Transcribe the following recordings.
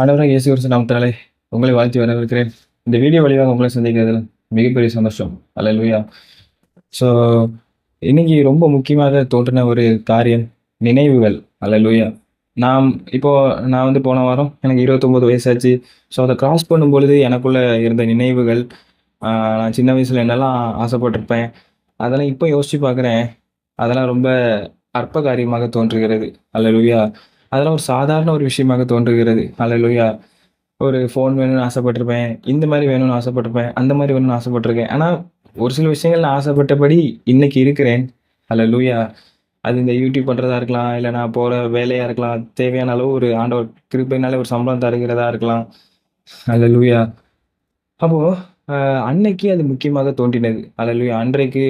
ஆண்டவராக இயேசு கிறிஸ்து நாமத்தினாலே உங்களை வாழ்த்தி வரவிருக்கிறேன் இந்த வீடியோ வழியாக உங்களை சந்திக்கிறதுல மிகப்பெரிய சந்தோஷம். அல்ல லூயா ஸோ இன்னைக்கு ரொம்ப முக்கியமாக தோன்றின ஒரு காரியம் நினைவுகள். அல்ல லூயா நாம் இப்போ நான் வந்து போன வாரம் எனக்கு இருபத்தொம்போது வயசாச்சு. ஸோ அதை கிராஸ் பண்ணும்பொழுது எனக்குள்ளே இருந்த நினைவுகள் நான் சின்ன வயசுல என்னெல்லாம் ஆசைப்பட்டிருப்பேன் அதெல்லாம் இப்போ யோசித்து பார்க்குறேன். அதெல்லாம் ரொம்ப அற்ப காரியமாக தோன்றுகிறது. அல்ல லூயா அதெல்லாம் ஒரு சாதாரண ஒரு விஷயமாக தோன்றுகிறது. அல்லேலூயா ஒரு ஃபோன் வேணும்னு ஆசைப்பட்டிருப்பேன். இந்த மாதிரி வேணும்னு ஆசைப்பட்டிருப்பேன். அந்த மாதிரி வேணும்னு ஆசைப்பட்டிருக்கேன். ஆனால் ஒரு சில விஷயங்கள் நான் ஆசைப்பட்டபடி இன்னைக்கு இருக்கிறேன். அல்லேலூயா அது இந்த யூடியூப் பண்ணுறதா இருக்கலாம். இல்லை நான் போகிற வேலையாக இருக்கலாம். தேவையான அளவு ஒரு ஆண்டவர் கிருப்பினாலே ஒரு சம்பளம் தருகிறதா இருக்கலாம். அல்லேலூயா அப்போது அன்னைக்கு அது முக்கியமாக தோன்றினது. அல்லேலூயா அன்றைக்கு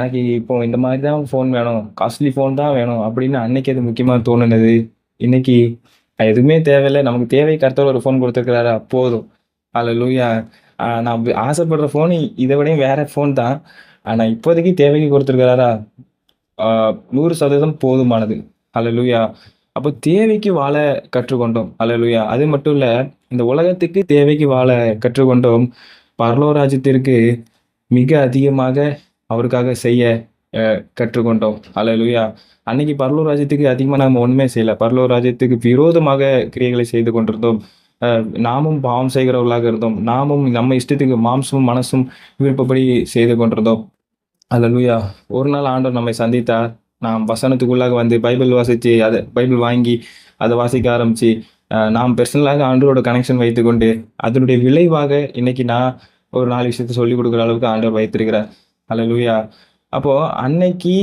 எனக்கு இப்போ இந்த மாதிரி தான் ஃபோன் வேணும். காஸ்ட்லி ஃபோன் தான் வேணும் அப்படின்னு அன்னைக்கு அது முக்கியமாக தோணுனது. இன்னைக்கு எதுவுமே தேவையில்லை. நமக்கு தேவை கருத்தோட ஒரு ஃபோன் கொடுத்துருக்கிறாரு போதும். அதில் லூயா நான் ஆசைப்படுற ஃபோன் இதை விடையும் வேற ஃபோன் தான். ஆனால் இப்போதைக்கு தேவைக்கு கொடுத்துருக்கிறாரா? நூறு சதவீதம் போதுமானது. அல்ல லூயா அப்போ தேவைக்கு வாழ கற்றுக்கொண்டோம். அல்ல லூயா அது மட்டும் இல்லை இந்த உலகத்துக்கு தேவைக்கு வாழ கற்றுக்கொண்டோம். பரலோராஜ்யத்திற்கு மிக அதிகமாக அவருக்காக செய்ய கற்றுக்கொண்டோம். அல்லேலூயா. அன்னைக்கு பரலூர் ராஜ்யத்துக்கு அதிகமாக நாம் ஒன்றுமே செய்யலை. பரலூர் ராஜ்யத்துக்கு விரோதமாக கிரியைகளை செய்து கொண்டிருந்தோம். நாமும் பாவம் செய்கிறவர்களாக இருந்தோம். நாமும் நம்ம இஷ்டத்துக்கு மாம்சமும் மனசும் விருப்பப்படி செய்து கொண்டிருந்தோம். அல்லேலூயா. ஒரு நாள் ஆண்டவர் நம்மை சந்தித்தார். நாம் வசனத்துக்குள்ளாக வந்து பைபிள் வாசித்து அதை பைபிள் வாங்கி அதை வாசிக்க ஆரம்பித்து நாம் பர்சனலாக ஆண்டரோட கனெக்ஷன் வைத்துக்கொண்டு அதனுடைய விளைவாக இன்னைக்கு நான் ஒரு நாலு விஷயத்தை சொல்லிக் கொடுக்குற அளவுக்கு ஆண்டவர் வைத்திருக்கிறார். அல்லேலூயா. அப்போ அன்னைக்கு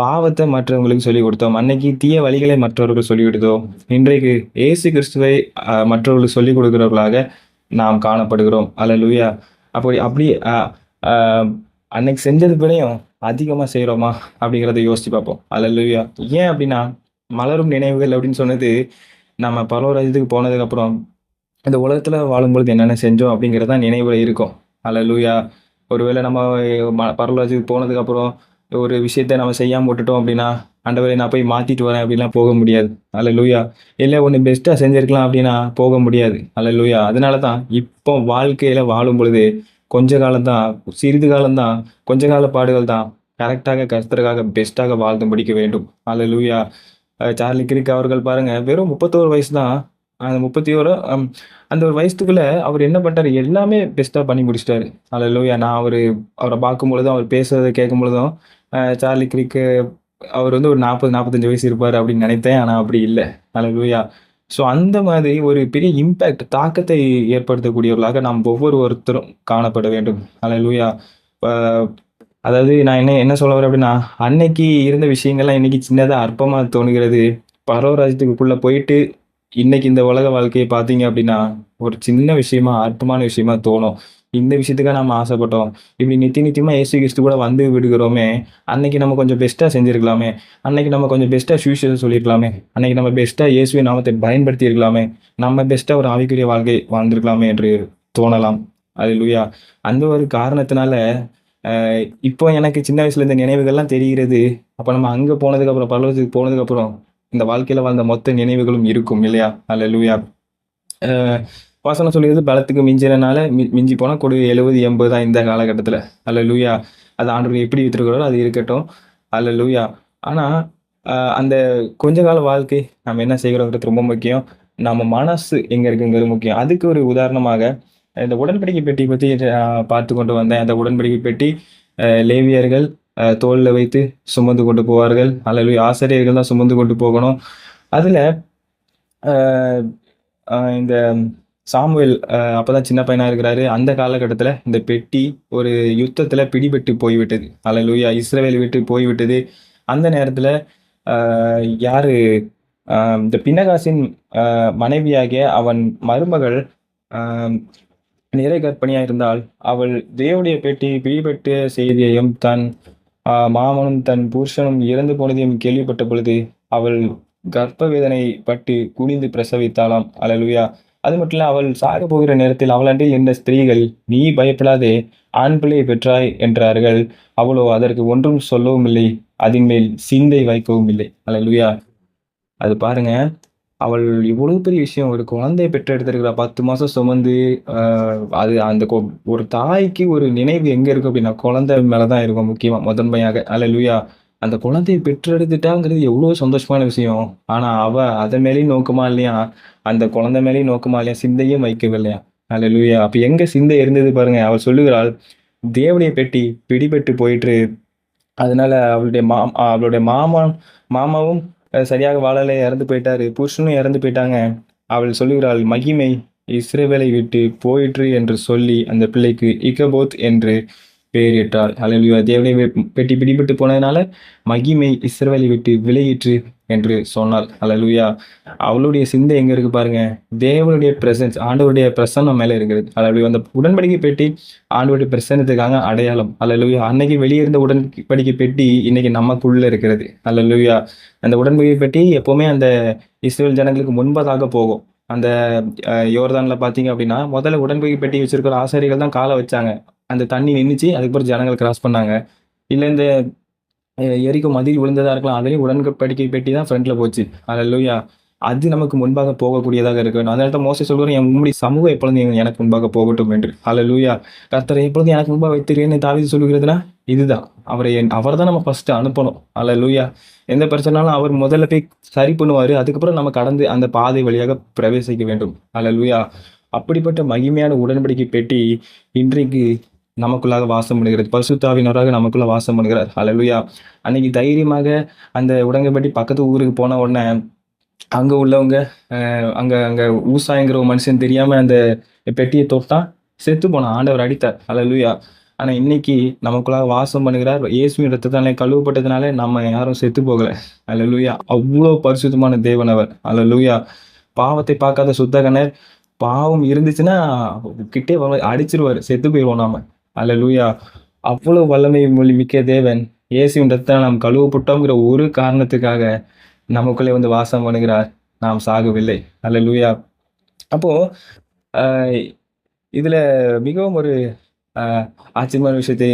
பாவத்தை மற்றவங்களுக்கு சொல்லிக் கொடுத்தோம். அன்னைக்கு தீய வழிகளை மற்றவர்கள் சொல்லிக் கொடுத்தோம். இன்றைக்கு இயேசு கிறிஸ்துவை மற்றவர்களுக்கு சொல்லிக் கொடுக்கிறவர்களாக நாம் காணப்படுகிறோம். அல்லேலூயா. அப்படி அப்படி அன்னைக்கு செஞ்சது விடையும் அதிகமாக செய்கிறோமா அப்படிங்கிறத யோசிச்சு பார்ப்போம். அல்ல லூயா ஏன் அப்படின்னா மலரும் நினைவுகள் அப்படின்னு சொன்னது நம்ம பரவராஜ்யத்துக்கு போனதுக்கப்புறம் இந்த உலகத்தில் வாழும்பொழுது என்னென்ன செஞ்சோம் அப்படிங்கிறது தான் நினைவுல இருக்கும். அல்லேலூயா. ஒருவேளை நம்ம ம- பரலோகத்துக்கு போனதுக்கப்புறம் ஒரு விஷயத்தை நம்ம செய்யாமல் விட்டுட்டோம் அப்படின்னா ஆண்டவரை நான் போய் மாற்றிட்டு வரேன் அப்படின்லாம் போக முடியாது. அல்ல லூயா இல்லை ஒன்று பெஸ்ட்டாக செஞ்சுருக்கலாம் அப்படின்னா போக முடியாது. அல்ல லூயா அதனால தான் இப்போ வாழ்க்கையில் வாழும் பொழுது கொஞ்ச காலம் தான் சிறிது காலம் தான் கொஞ்ச கால பாடுகள் தான் கரெக்டாக கர்த்தருக்காக பெஸ்ட்டாக வாழ்ந்து முடிக்க வேண்டும். அல்ல லூயா சார்லி கிரிக் அவர்கள் பாருங்கள் வெறும் முப்பத்தோரு வயசு தான் அந்த முப்பத்தி ஒரு அந்த ஒரு வயசுக்குள்ளே அவர் என்ன பண்ணிட்டார்? எல்லாமே பெஸ்ட்டாக பண்ணி முடிச்சிட்டாரு. அல்லேலூயா நான் அவர் அவரை பார்க்கும்பொழுதும் அவர் பேசுறதை கேட்கும் பொழுதும் சார்லி கிரிக்கு அவர் வந்து ஒரு நாற்பது நாற்பத்தஞ்சு வயசு இருப்பார் அப்படின்னு நினைத்தேன். ஆனால் அப்படி இல்லை. அல்லேலூயா ஸோ அந்த மாதிரி ஒரு பெரிய இம்பேக்ட் தாக்கத்தை ஏற்படுத்தக்கூடியவர்களாக நாம் ஒவ்வொரு ஒருத்தரும் காணப்பட வேண்டும். அல்லேலூயா லூயா அதாவது நான் என்ன என்ன சொல்ல வரேன் அப்படின்னா அன்னைக்கு இருந்த விஷயங்கள்லாம் இன்னைக்கு சின்னதாக அற்பமாக தோணுகிறது. பரவராஜ்யத்துக்குள்ளே போயிட்டு இன்னைக்கு இந்த உலக வாழ்க்கையை பார்த்தீங்க அப்படின்னா ஒரு சின்ன விஷயமா அற்பமான விஷயமா தோணும். இந்த விஷயத்துக்காக நம்ம ஆசைப்பட்டோம். இப்படி நித்திய நித்தியமாக ஏசு கிறிஸ்து கூட வந்து விடுகிறோமே அன்னைக்கு நம்ம கொஞ்சம் பெஸ்ட்டாக செஞ்சுருக்கலாமே அன்னைக்கு நம்ம கொஞ்சம் பெஸ்ட்டாக ஃபியூச்சர் சொல்லியிருக்கலாமே அன்னைக்கு நம்ம பெஸ்ட்டாக இயேசுவை நாமத்தை பயன்படுத்தி இருக்கலாமே நம்ம பெஸ்ட்டாக ஒரு ஆவிக்குரிய வாழ்க்கை வாழ்ந்திருக்கலாமே என்று தோணலாம். அது லூயா அந்த ஒரு காரணத்தினால இப்போ எனக்கு சின்ன வயசுல இந்த நினைவுகள்லாம் தெரிகிறது. அப்போ நம்ம அங்கே போனதுக்கப்புறம் பரலோகத்துக்கு போனதுக்கப்புறம் இந்த வாழ்க்கையில் வாழ்ந்த மொத்த நினைவுகளும் இருக்கும் இல்லையா? அல்ல லூயா வசனம் சொல்லியது பலத்துக்கு மிஞ்சினால மி மிஞ்சி போனால் கொடு எழுபது எண்பது தான் இந்த காலகட்டத்தில். அல்ல லூயா அது ஆண்டு எப்படி வித்துருக்கிறோம் அது இருக்கட்டும். அல்ல லூயா ஆனால் அந்த கொஞ்ச கால வாழ்க்கை நம்ம என்ன செய்கிறோங்கிறது ரொம்ப முக்கியம். நம்ம மனசு எங்கே இருக்குங்கிறது முக்கியம். அதுக்கு ஒரு உதாரணமாக இந்த உடன்படிக்கை பெட்டி பற்றி பார்த்து கொண்டு வந்தேன். அந்த உடன்படிக்கை பெட்டி லேவியர்கள் தோளில் வைத்து சுமந்து கொண்டு போவார்கள். அல்லது ஆசிரியர்கள் தான் சுமந்து கொண்டு போகணும். அதில் இந்த சாமுவேல் அப்போதான் சின்ன பையனா இருக்கிறாரு. அந்த காலகட்டத்தில் இந்த பெட்டி ஒரு யுத்தத்தில் பிடிபட்டு போய்விட்டது. அல்லேலூயா இஸ்ரேல் விட்டு போய்விட்டது. அந்த நேரத்தில் யார் இந்த பினகாசின் மனைவியாகிய அவன் மருமகள் நிறை கற்பனையாக இருந்தால் அவள் தேவனுடைய பெட்டி பிடிபட்ட செய்தியையும் தன் மாமனும் தன் புருஷனும் இறந்து போனதையும் கேள்விப்பட்ட பொழுது அவள் கர்ப்ப வேதனை பட்டு குனிந்து பிரசவித்தாளாம். அலலுயா. அது மட்டும் இல்ல அவள் சாக போகிற நேரத்தில் அவளண்டில் இருந்த ஸ்திரீகள் நீ பயப்படாதே ஆண் பிள்ளையை பெற்றாய் என்றார்கள். அவளோ அதற்கு ஒன்றும் சொல்லவும் இல்லை அதன் மேல் சிந்தை வைக்கவும் இல்லை அலலுயா. அது பாருங்க அவள் இவ்வளவு பெரிய விஷயம் ஒரு குழந்தைய பெற்றெடுத்திருக்கிறா. பத்து மாசம் சுமந்து அது அந்த ஒரு தாய்க்கு ஒரு நினைவு எங்க இருக்கு அப்படின்னா குழந்தை மேலதான் இருக்கும் முக்கியமா முதன்மையாக. அல்ல லூயா அந்த குழந்தையை பெற்றெடுத்துட்டாங்கிறது எவ்வளவு சந்தோஷமான விஷயம். ஆனா அவ அதை மேலேயும் நோக்கமா இல்லையா? அந்த குழந்தை மேலேயும் நோக்கமா இல்லையா? சிந்தையும் வைக்கவில்லையா அல்ல லூயா அப்ப எங்க சிந்தை இருந்தது பாருங்க. அவள் சொல்லுகிறாள் தேவனுடைய பெட்டி பிடிபட்டு போயிட்டு அதனால அவளுடைய மா அவளுடைய மாமா மாமாவும் சரியாக வாழலை இறந்து போயிட்டாரு. புருஷனும் இறந்து போயிட்டாங்க. அவள் சொல்லுகிறாள் மகிமை இஸ்ரேவேலை விட்டு போயிற்று என்று சொல்லி அந்த பிள்ளைக்கு இக்கபோத் என்று பேரிட்டார். அல்லேலூயா தேவனை பெட்டி பிடிபட்டு போனதுனால மகிமை இஸ்ரவேலை விட்டு விலகிற்று என்று சொன்னாள் அலலுயா அவளுடைய சிந்தை எங்க இருக்கு பாருங்க. தேவனுடைய பிரசன்ஸ் ஆண்டவருடைய பிரசன்னம் மேல இருக்கிறது. அலலுயா அந்த உடன்படிக்கை பெட்டி ஆண்டவருடைய பிரசன்னத்துக்காக அடையாளம். அலலுயா அன்னைக்கு வெளியே இருந்த உடன்படிக்கை பெட்டி இன்னைக்கு நமக்குள்ள இருக்கிறது. அலலுயா அந்த உடன்படிக்கை பெட்டி எப்பவுமே அந்த இஸ்ரேல் ஜனங்களுக்கு முன்பதாக போகும். அந்த யோர்தானில் பார்த்தீங்க அப்படின்னா முதல்ல உடன்படிக்கை பெட்டி வச்சிருக்கிற ஆசாரிகள் தான் காலை வச்சாங்க. அந்த தண்ணி நின்றுச்சு அதுக்கப்புறம் ஜனங்கள் கிராஸ் பண்ணாங்க. இல்லை இந்த எரிக்கும் எரிக்கோ மதில் இருக்கலாம். அதுலேயும் உடன்படிக்கை பெட்டி தான் ஃப்ரண்ட்டில் போச்சு. அல்லேலூயா அது நமக்கு முன்பாக போகக்கூடியதாக இருக்கும் அதனால தான் மோசே சொல்கிறேன் என் உங்களுடைய சமூகம் எப்பொழுதும் எனக்கு முன்பாக போகட்டும் என்று. அல்லேலூயா கர்த்தர் எப்பொழுதும் எனக்கு முன்பாக வைத்திருக்கேன்னு தாவீது சொல்கிறதுனா இதுதான். அவரை என் அவர் தான் நம்ம ஃபஸ்ட்டு அனுப்பணும். அல்லேலூயா எந்த பிரச்சனாலும் அவர் முதல்ல போய் சரி பண்ணுவார். அதுக்கப்புறம் நம்ம கடந்து அந்த பாதை வழியாக பிரவேசிக்க வேண்டும். அல்லேலூயா அப்படிப்பட்ட மகிமையான உடன்படிக்கை பெட்டி இன்றைக்கு நமக்குள்ளாக வாசம் பண்ணுகிறது. பரிசுத்தாவினராக நமக்குள்ள வாசம் பண்ணுகிறார். அலலுயா அன்னைக்கு தைரியமாக அந்த உடங்கப்பட்டி பக்கத்து ஊருக்கு போன உடனே அங்கே உள்ளவங்க அங்கே அங்கே அங்க ஒரு மனுஷன் தெரியாமல் அந்த பெட்டியை தொட்டா செத்து போனான் ஆண்டவர் அடித்தார். அலலுயா ஆனால் இன்னைக்கு நமக்குள்ளாக வாசம் பண்ணுகிறார். இயேசுவின் ரத்தத்தாலே கழுவப்பட்டதுனால நம்ம யாரும் செத்து போகலை. அல்ல லூயா அவ்வளோ பரிசுத்தமான தேவன் அவர். அல்லேலூயா பாவத்தை பார்க்காத சுத்தகனர் பாவம் இருந்துச்சுன்னா கிட்டே அடிச்சிருவார். செத்து போயிடுவோம் நாம. அலலூயா. அவ்வளவு வல்லமை மொழி மிக்க தேவன். இயேசுவின் ரத்தத்தால் நாம் கழுவப்பட்டோங்கிற ஒரு காரணத்துக்காக நமக்குள்ளே வந்து வாசம் பண்ணுகிறார். நாம் சாகவில்லை. அலலூயா. அப்போ ஆஹ், இதுல மிகவும் ஒரு ஆச்சரியமான விஷயத்தை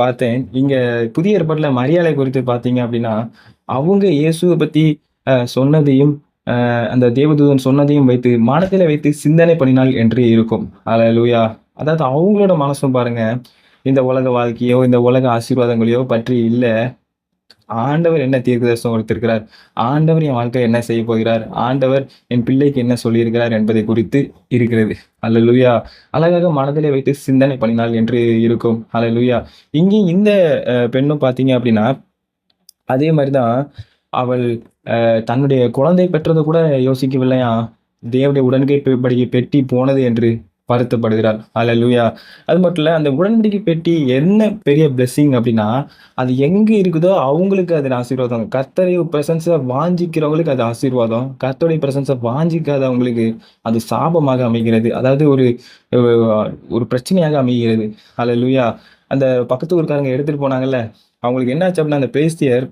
பார்த்தேன். இங்க புதிய ஏற்பாட்டில் மரியாதை குறித்து பார்த்தீங்க அப்படின்னா அவங்க இயேசுவை பத்தி சொன்னதையும் அந்த தேவதூதன் சொன்னதையும் வைத்து மனத்தில் வைத்து சிந்தனை பண்ணினால் என்று இருக்கும். அல்லேலூயா அதாவது அவங்களோட மனசும் பாருங்க இந்த உலக வாழ்க்கையோ இந்த உலக ஆசீர்வாதங்களையோ பற்றி இல்லை. ஆண்டவர் என்ன தீர்க்கதரிசனம் கொடுத்திருக்கிறார்? ஆண்டவர் என் வாழ்க்கை என்ன செய்ய போகிறார்? ஆண்டவர் என் பிள்ளைக்கு என்ன சொல்லியிருக்கிறார் என்பதை குறித்து இருக்கிறது. அல்ல லூயா அழகாக மனதிலே வைத்து சிந்தனை பண்ணினால் என்று இருக்கும். அல்ல லூயா இங்கேயும் இந்த பெண்ணும் பார்த்தீங்க அப்படின்னா அதே மாதிரி தான் அவள் தன்னுடைய குழந்தை பெற்றதை கூட யோசிக்கவில்லையா? தேவருடைய உடன்கை படி பெட்டி போனது என்று வருத்தப்படுகிறார். அல்ல லூயா அது மட்டும் இல்லை அந்த உடன்படிக்கை பெட்டி என்ன பெரிய பிளெஸ்ஸிங் அப்படின்னா அது எங்கே இருக்குதோ அவங்களுக்கு அது ஆசீர்வாதம். கர்த்தரை பிரசன்ஸை வாஞ்சிக்கிறவங்களுக்கு அது ஆசீர்வாதம். கத்தோடைய பிரசன்ஸை வாஞ்சிக்காதவங்களுக்கு அது சாபமாக அமைகிறது. அதாவது ஒரு ஒரு பிரச்சனையாக அமைகிறது. அல்லேலூயா அந்த பக்கத்து ஊருக்காரங்க எடுத்துகிட்டு போனாங்கல்ல அவங்களுக்கு என்னாச்சு அப்படின்னா அந்த பேஸ்தியர்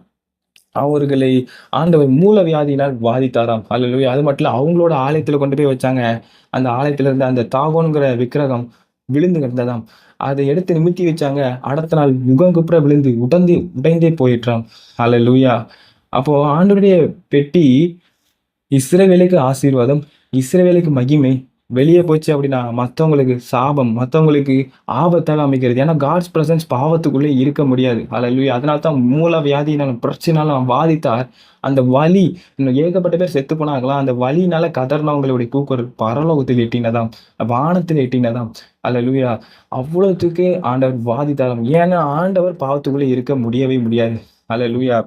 அவர்களை ஆண்டவர் மூல வியாதியினால் பாதித்தாராம் அல்லேலூயா அது மட்டும் இல்லை அவங்களோட ஆலயத்துல கொண்டு போய் வச்சாங்க. அந்த ஆலயத்துல இருந்த அந்த தாகோனுங்கிற விக்கிரகம் விழுந்து கிடந்ததாம். அதை எடுத்து நிமித்தி வச்சாங்க. அடுத்த நாள் முகங்குப்புற விழுந்து உடந்து உடைந்தே போயிட்டான் அல்லேலூயா அப்போ ஆண்டுடைய பெட்டி இஸ்ரவேலுக்கு ஆசீர்வாதம் இஸ்ரவேலுக்கு மகிமை வெளியே போச்சு அப்படின்னா மற்றவங்களுக்கு சாபம் மற்றவங்களுக்கு ஆபத்தாக அமைக்கிறது. ஏன்னா காட்ஸ் ப்ரெசன்ஸ் பாவத்துக்குள்ளே இருக்க முடியாது. அல்லேலூயா அதனால தான் மூல வியாதியினாலும் பிரச்சனாலும் வாதித்தார். அந்த வலி இன்னும் ஏகப்பட்ட பேர் செத்து போனாங்களாம் அந்த வலினால கதர்னவங்களுடைய கூக்குரல் பரலோகத்தில் எட்டினதாம். வானத்தில் எட்டினதாம். அல்லேலூயா அவ்வளோத்துக்கே ஆண்டவர் வாதித்தாராம். ஏன்னா ஆண்டவர் பாவத்துக்குள்ளே இருக்க முடியவே முடியாது. அல்லேலூயா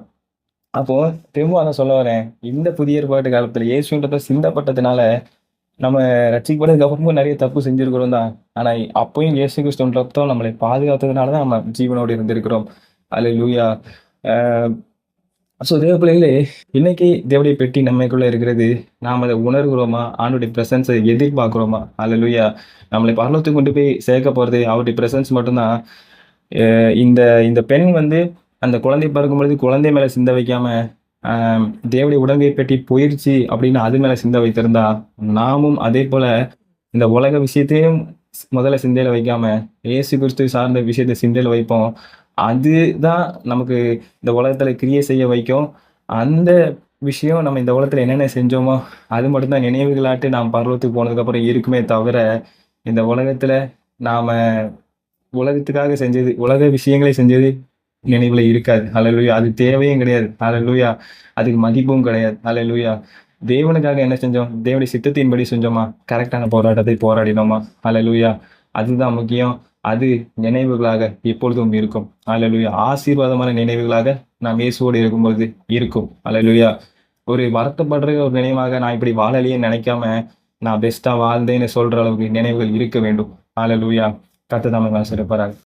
அப்போது திரும்ப அதான் சொல்ல வரேன். இந்த புதிய ஏற்பாட்டு காலத்தில் இயேசுன்றத சிந்தப்பட்டதுனால நம்ம ரட்சிக்கப்பட்டதுக்கு அப்புறமும் நிறைய தப்பு செஞ்சுருக்கிறோம் தான். ஆனால் அப்பயும் இயேசு கிறிஸ்துவன் ரத்தம் நம்மளை பாதுகாத்ததுனால தான் நம்ம ஜீவனோடு இருந்திருக்கிறோம். அல்லேலூயா ஸோ தேவ பிள்ளைகளே இன்னைக்கு தேவடைய பெட்டி நம்மைக்குள்ளே இருக்கிறது. நாம் அதை உணர்கிறோமா? ஆண்டுடைய பிரசன்ஸை அல்ல லூயா நம்மளை பரலத்துக்கு கொண்டு போய் சேர்க்க போகிறது அவருடைய பிரசன்ஸ் மட்டும்தான். இந்த இந்த பெண் வந்து அந்த குழந்தை பிறக்கும் பொழுது குழந்தை மேலே சிந்த வைக்காமல் தேவடைய உடங்கை பெட்டி போயிடுச்சு அப்படின்னு அது மேலே சிந்தை வைத்திருந்தா நாமும் அதே போல் இந்த உலக விஷயத்தையும் முதல்ல சிந்தையில் வைக்காம இயேசு கிறிஸ்து சார்ந்த விஷயத்தை சிந்தையில் வைப்போம். அதுதான் நமக்கு இந்த உலகத்தில் கிரியை செய்ய வைக்கும். அந்த விஷயம் நம்ம இந்த உலகத்தில் என்னென்ன செஞ்சோமோ அது மட்டும்தான் நினைவுகளாட்டு நாம் பருவத்துக்கு போனதுக்கப்புறம் இருக்குமே தவிர இந்த உலகத்தில் நாம் உலகத்துக்காக செஞ்சது உலக விஷயங்களை செஞ்சது நினைவுல இருக்காது. அலலுயா அது தேவையும் கிடையாது. அலலுயா அதுக்கு மதிப்பும் கிடையாது. அலலுயா தேவனுக்காக என்ன செஞ்சோம்? தேவனுடைய சித்தத்தின்படி செஞ்சோமா? கரெக்டான போராட்டத்தை போராடினோமா? அலலுயா அதுதான் முக்கியம். அது நினைவுகளாக எப்பொழுதும் இருக்கும். அலலுயா ஆசீர்வாதமான நினைவுகளாக நாம் இயேசுவோடு இருக்கும்போது இருக்கும். அலலுயா ஒரு வருத்தப்படுற ஒரு நினைவாக நான் இப்படி வாழலையே நினைக்காம நான் பெஸ்டா வாழ்ந்தேன்னு சொல்ற அளவுக்கு நினைவுகள் இருக்க வேண்டும். அலலுயா கத்து தமிழ் ஆசிரியப்பாராங்க